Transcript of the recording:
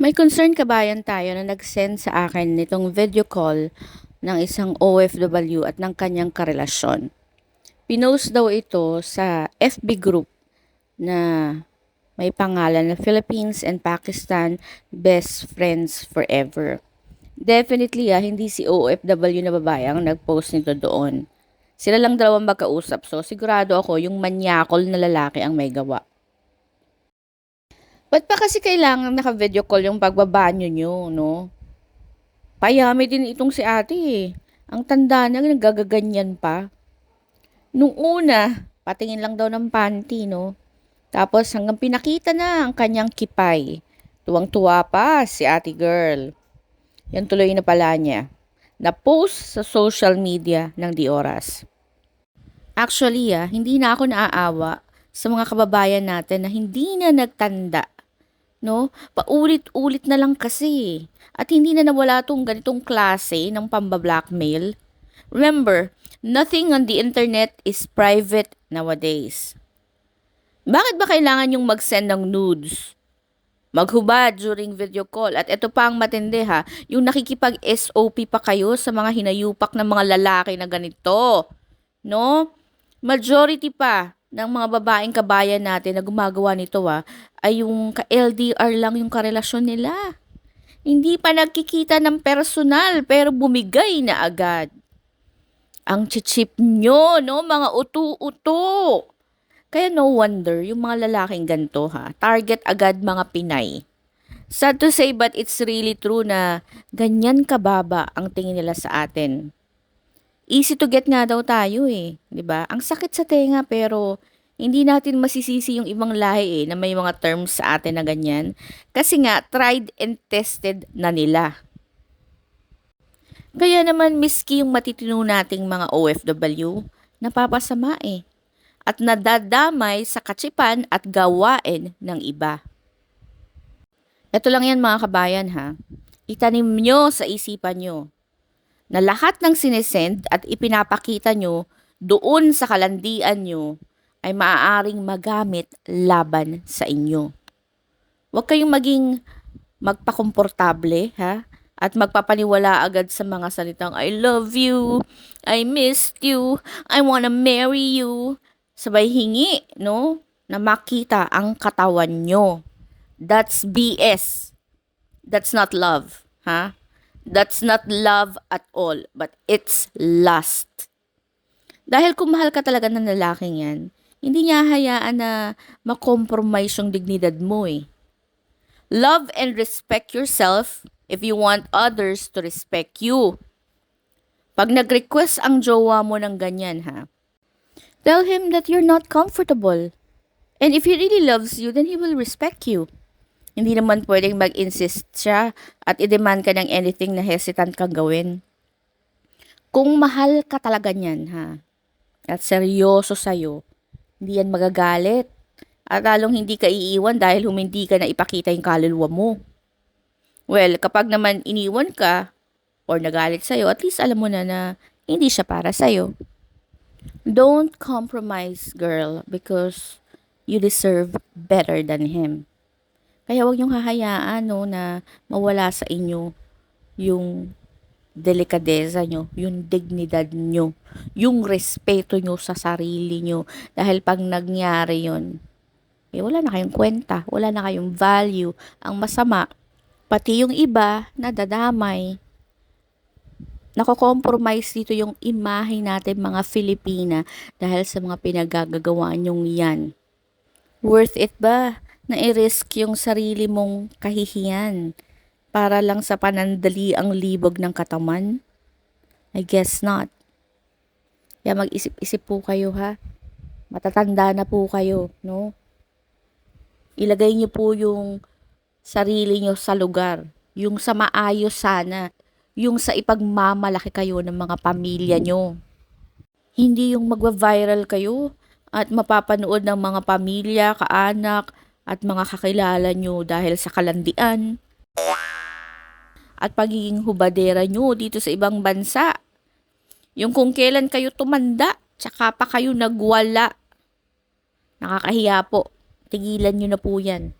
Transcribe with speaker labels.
Speaker 1: May concern kabayan tayo na nag-send sa akin nitong video call ng isang OFW at ng kanyang karelasyon. Pinost daw ito sa FB group na may pangalan na Philippines and Pakistan Best Friends Forever. Definitely ah, hindi si OFW na babae ang nag-post nito doon. Sila lang dalawang magkausap so sigurado ako yung manyakol na lalaki ang may gawa. Ba't pa kasi kailangan naka-video call yung pagbabanyo nyo, no? Payami din itong si ate eh. Ang tanda na, nagagaganyan pa. Nung una, patingin lang daw ng panty, no? Tapos hanggang pinakita na ang kanyang kipay. Tuwang-tuwa pa si ate girl. Yan tuloy na pala niya. Na-post sa social media ng di oras. Actually ah, hindi na ako naaawa sa mga kababayan natin na hindi na nagtanda no? Paulit-ulit na lang kasi. At hindi na nawala tong ganitong klase ng pamba-blackmail. Remember, nothing on the internet is private nowadays. Bakit ba kailangan yung mag-send ng nudes? Maghubad during video call. At ito pa ang matindi ha, yung nakikipag-SOP pa kayo sa mga hinayupak ng mga lalaki na ganito. No? Majority pa ng mga babaeng kabayan natin na gumagawa nito ah, ay yung ka-LDR lang yung karelasyon nila. Hindi pa nagkikita ng personal pero bumigay na agad. Ang chichip nyo, no? Mga uto-uto. Kaya no wonder yung mga lalaking ganito ha, target agad mga Pinay. Sad to say but it's really true na ganyan kababa ang tingin nila sa atin easy to get nga daw tayo eh, 'di ba? Ang sakit sa tenga pero hindi natin masisisi yung ibang lahi eh na may mga terms sa atin na ganyan kasi nga tried and tested na nila. Kaya naman miski yung matitino nating mga OFW, napapasama eh at nadadamay sa katsipan at gawain ng iba. Ito lang yan mga kabayan ha. Itanim nyo sa isipan nyo na lahat ng sinesend at ipinapakita nyo doon sa kalandian nyo ay maaaring magamit laban sa inyo. Huwag kayong maging magpakomportable, ha? At magpapaniwala agad sa mga salitang, I love you, I missed you, I wanna marry you. Sabay hingi, no? Na makita ang katawan nyo. That's BS. That's not love, ha? That's not love at all, but it's lust. Dahil kung mahal ka talaga ng lalaking yan, hindi niya hayaan na makompromise yung dignidad mo eh. Love and respect yourself if you want others to respect you. Pag nag-request ang jowa mo ng ganyan ha, tell him that you're not comfortable. And if he really loves you, then he will respect you. Hindi naman pwedeng mag-insist siya at i-demand ka ng anything na hesitant kang gawin. Kung mahal ka talaga niyan, ha, at seryoso sa'yo, hindi yan magagalit. At lalong hindi ka iiwan dahil humindi ka na ipakita yung kaluluwa mo. Well, kapag naman iniwan ka or nagalit sa'yo, at least alam mo na na hindi siya para sa'yo. Don't compromise, girl, because you deserve better than him. Kaya huwag niyong hahayaan no, na mawala sa inyo yung delikadeza nyo, yung dignidad nyo, yung respeto nyo sa sarili nyo. Dahil pag nangyari yon eh wala na kayong kwenta, wala na kayong value. Ang masama, pati yung iba nadadamay. Nako-compromise dito yung imahe natin mga Filipina dahil sa mga pinagagagawa nyong yan. Worth it ba? na i-risk yung sarili mong kahihiyan para lang sa panandali ang libog ng kataman? I guess not. Kaya mag-isip-isip po kayo ha. Matatanda na po kayo, no? Ilagay niyo po yung sarili niyo sa lugar. Yung sa maayos sana. Yung sa ipagmamalaki kayo ng mga pamilya niyo. Hindi yung magwa-viral kayo at mapapanood ng mga pamilya, kaanak, at mga kakilala nyo dahil sa kalandian at pagiging hubadera nyo dito sa ibang bansa. Yung kung kailan kayo tumanda, tsaka pa kayo nagwala. Nakakahiya po. Tigilan nyo na po yan.